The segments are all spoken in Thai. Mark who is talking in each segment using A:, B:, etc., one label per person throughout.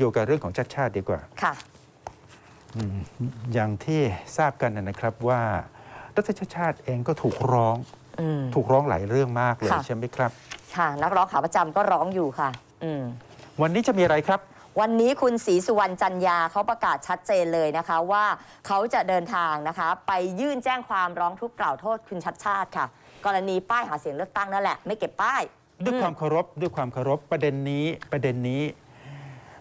A: โยงกับเรื่องของชาติชาติดีกว่า
B: ค่ะ
A: อย่างที่ทราบกันนะครับว่าดรชาติชาติเองก็ถูกร้อง
B: อืม
A: ถูกร้องหลายเรื่องมากเลย
B: ค่ะ
A: ใช่ไหมครับ
B: ค่ะ นักร้องขาประจำก็ร้องอยู่ค่ะอืม
A: วันนี้จะมีอะไรครับ
B: วันนี้คุณศรีสุวรรณจันยาเขาประกาศชัดเจนเลยนะคะว่าเขาจะเดินทางนะคะ ไปยื่นแจ้งความร้องทุกข์กล่าวโทษคุณชัดชาติค่ะ กรณีป้ายหาเสียงเลือกตั้งนั่นแหละ ไม่เก็บป้าย
A: ด้วยความเคารพด้วยความเคารพประเด็นนี้ประเด็นนี้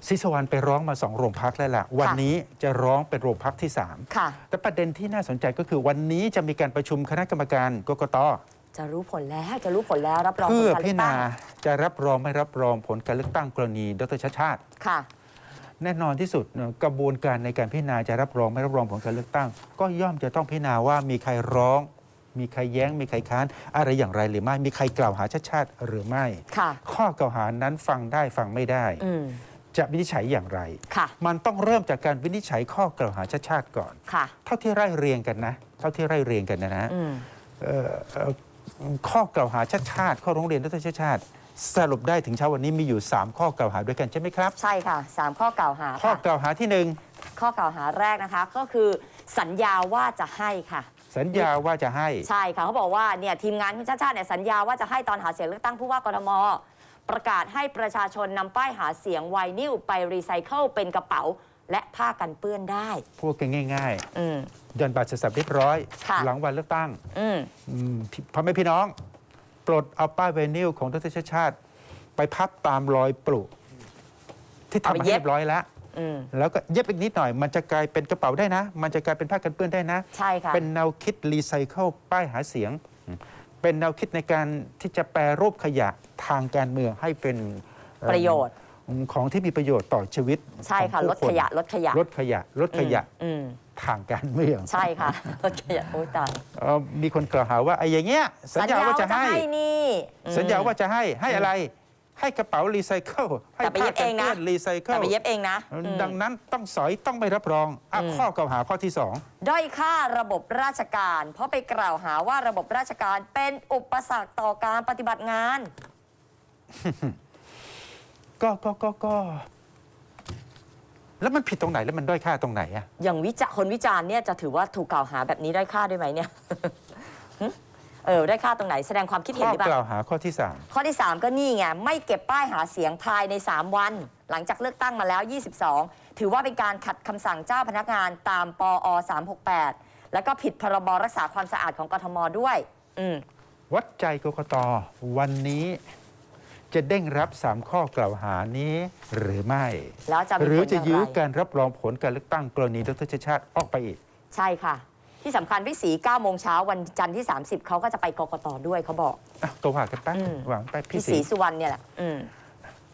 A: ศิสวรรณไปร้องมาสองโรงพักแล้วล่ะ วันนี้จะร้องเป็นโรงพักที่สาม
B: ค่ะ
A: แต่ประเด็นที่น่าสนใจก็คือวันนี้จะมีการประชุมคณะกรรมการกกต
B: จะรู้ผลแล้วจะรู้ผลแล้วรับรองผ
A: เพื่
B: ล
A: อ
B: การ
A: พิ
B: เลื
A: จาร
B: อกตั้
A: ณางจะรับรองไม่รับรองผลการเลือกตั้งกรณีดรชาติชาติ
B: ค่ะ
A: แน่นอนที่สุดเนอะกระบวนการในการพิจารณาจะรับรองไม่รับรองผลการเลือกตั้ง ก็ย่อมจะต้องพิจารณาว่ามีใครร้อง มีใครแย้ง มีใครค้าน อะไรอย่างไรหรือไม่ มีใครกล่าวหาชาติชาติหรือไม่
B: ค่ะ
A: ข้อกล่าวหานั้นฟังได้ฟังไม่ได้
B: อืม
A: จะวินิจฉัยอย่างไร
B: ค่ะ
A: มันต้องเริ่มจากการวินิจฉัยข้อกล่าวหาชาติชาติก่อน
B: ค่ะ
A: เท่าที่ไล่เรียงกันนะ เท่าที่ไล่เรียงกันนะนะ
B: อืม
A: เอ่อเอ่อข้อกล่าวหาชาติชาติ ข้อร้องเรียนดรชาติชาติ สรุปได้ถึงเช้าวันนี้มีอยู่ 3 ข้อกล่าวหาด้วยกันใช่ไหมครับ
B: ใช่ค่ะสามข้อกล่าวหา
A: ข้อ
B: ค่ะ
A: กล่าวหาที่หนึ่ง
B: ข้อกล่าวหาแรกนะคะก็คือสัญญาว่าจะให้ค่ะ
A: สัญญาว่าจะให้
B: ใช่ค่ะเขาบอกว่าเนี่ยทีมงานคุณชาติชาติเนี่ยสัญญาว่าจะให้ตอนหาเสียงเลือกตั้งผู้ว่ากทม ประกาศให้ประชาชนนำป้ายหาเสียงไวนิลไปรีไซเคิลเป็นกระเป๋า และผ้ากันเปื้อนได้
A: พูดกันง่าย
B: อืม
A: ๆย่อนบัตรเสร็จสับเรียบร้อย
B: ค่ะ
A: หลังวันเลือกตั้ง
B: อืม
A: อืมพี่พ่อแม่พี่น้อง ปลดเอาป้ายไวนิลของดรชาติชาติ ไปพับตามรอยปลุที่ทำมาให้เรียบร้อยแล้ว
B: อืม
A: แล้วก็เย็บอีกนิดหน่อย มันจะกลายเป็นกระเป๋าได้นะ มันจะกลายเป็นผ้ากันเปื้อนได้นะ
B: ใช่ค่ะ
A: เป็นแนวคิดรีไซเคิลป้ายหาเสียง เป็นแนวคิดในการที่จะแปรรูปขยะทางการเมืองให้เป็นเอ่อ
B: ประโยชน์
A: ของที่มีประโยชน์ต่อชีวิต
B: ใช่ค่ะ
A: ของ
B: ล
A: ผู้
B: ดขยะลดขยะ
A: ลดขยะลดขยะ
B: อืม
A: ทางการเมือง
B: ใช่ค่ะลดขยะโอ้ยตาย
A: เอ่อมีคนกล่าวหาว่าไอ้อย่างเงี้ยสัญญาว่าจะให้
B: นี่อืม
A: สัญญาว่าจะให้ให้อะไร ให้กระเป๋ารีไซเคิลให้
B: แต่ไปเย็บเองนะ
A: ผ้ากัปื้รีไซเคิ
B: แต่
A: ล
B: ไปเย็บเองนะอืม
A: ดังนั้นต้องสอยต้องไม่รับรองอะ
B: อืม
A: ข้อกล่าวหาข้อที่สอง
B: ด้อยค่าระบบราชการ เพราะไปกล่าวหาว่าระบบราชการเป็นอุปสรรคต่อการปฏิบัติงาน
A: ก็ก็ก็ก็ แล้วมันผิดตรงไหนแล้วมันด้อยค่าตรงไหนอะ
B: อย่างวิจาคนวิจารณ์เนี่ยจะถือว่าถูกกล่าวหาแบบนี้ได้ค่าด้วยไหมเนี่ยหึ เออได้ค่าตรงไหนแสดงความคิดเห็น
A: ข้อ
B: หรือเป
A: กล่า
B: ล่าว
A: หาข้อที่สาม
B: ข้อที่ 3 ก็นี่ไง ไม่เก็บป้ายหาเสียงภายใน 3 วัน หลังจากเลือกตั้งมาแล้ว 22 ถือว่าเป็นการขัดคำสั่งเจ้าพนักงานตามปอ 368 แล้วก็ผิดพรบรักษาความสะอาดของกทมด้วย อืม
A: วัดใจกกตวันนี้จะเด้งรับสามข้อกล่าวหานี้หรือไม่
B: แล้วจะมี
A: หรือ
B: ผล
A: จะ
B: อย่าง
A: ยื้อ
B: ไร
A: การรับรองผลการเลือกตั้งกรณีดรชาติชาติออกไปอีก
B: ใช่ค่ะ ที่สำคัญพี่สี9โมงเช้าวันจันทร์ที่ 30 เขาก็จะไปกกตด้วยเขาบอก
A: อะก็ว่ากันไป
B: อืม
A: วางไปพี่
B: พี่
A: สี
B: สีสุวรรณเนี่ยแหละอืม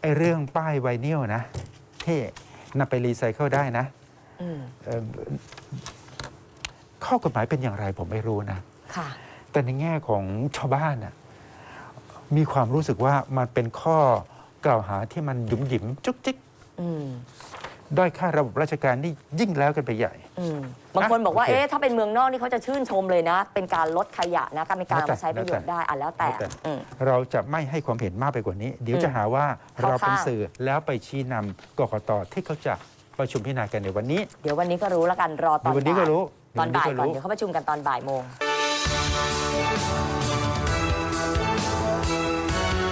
A: ไอเรื่องป้ายไวนิลนะที่นำไปรีไซเคิลได้นะ
B: อืม
A: เอ่อข้อกฎหมายเป็นอย่างไรผมไม่รู้นะ
B: ค่ะ
A: แต่ในแง่ของชาวบ้านน่ะมีความรู้สึกว่ามันเป็นข้อกล่าวหาที่มันหยุมหยิมจุกจิก
B: อืม
A: ด้อยค่าระบบราชการนี่ยิ่งแล้วกันไปใหญ่
B: อืมบางคนบอกว่า
A: โอเค
B: เอ๊ะ ถ้าเป็นเมืองนอกนี่เขาจะชื่นชมเลยนะ เป็นการลดขยะนะ การเป็นการ
A: แล้วแต่
B: เอามาใช้ประโยชน์ได้อะแล้วแต่
A: แล้วแต่
B: อืม
A: เราจะไม่ให้ความเห็นมากไปกว่านี้ เดี๋ยว
B: อืม
A: จะหาว่า
B: เข้า
A: เราเป็น
B: ข้าง
A: สื่อแล้วไปชี้นำกกตที่เขาจะประชุมพิจารณากันในวันนี้
B: เดี๋ยววันนี้ก็รู้แล้วกัน รอตอน
A: เดี๋ยววันนี้ก็
B: บ่าย
A: รู้
B: ตอนบ่าย
A: เดี๋ยววันนี้ก็
B: ก่อน
A: รู้
B: เดี๋ยวเขาประชุมกันตอนบ่ายโมง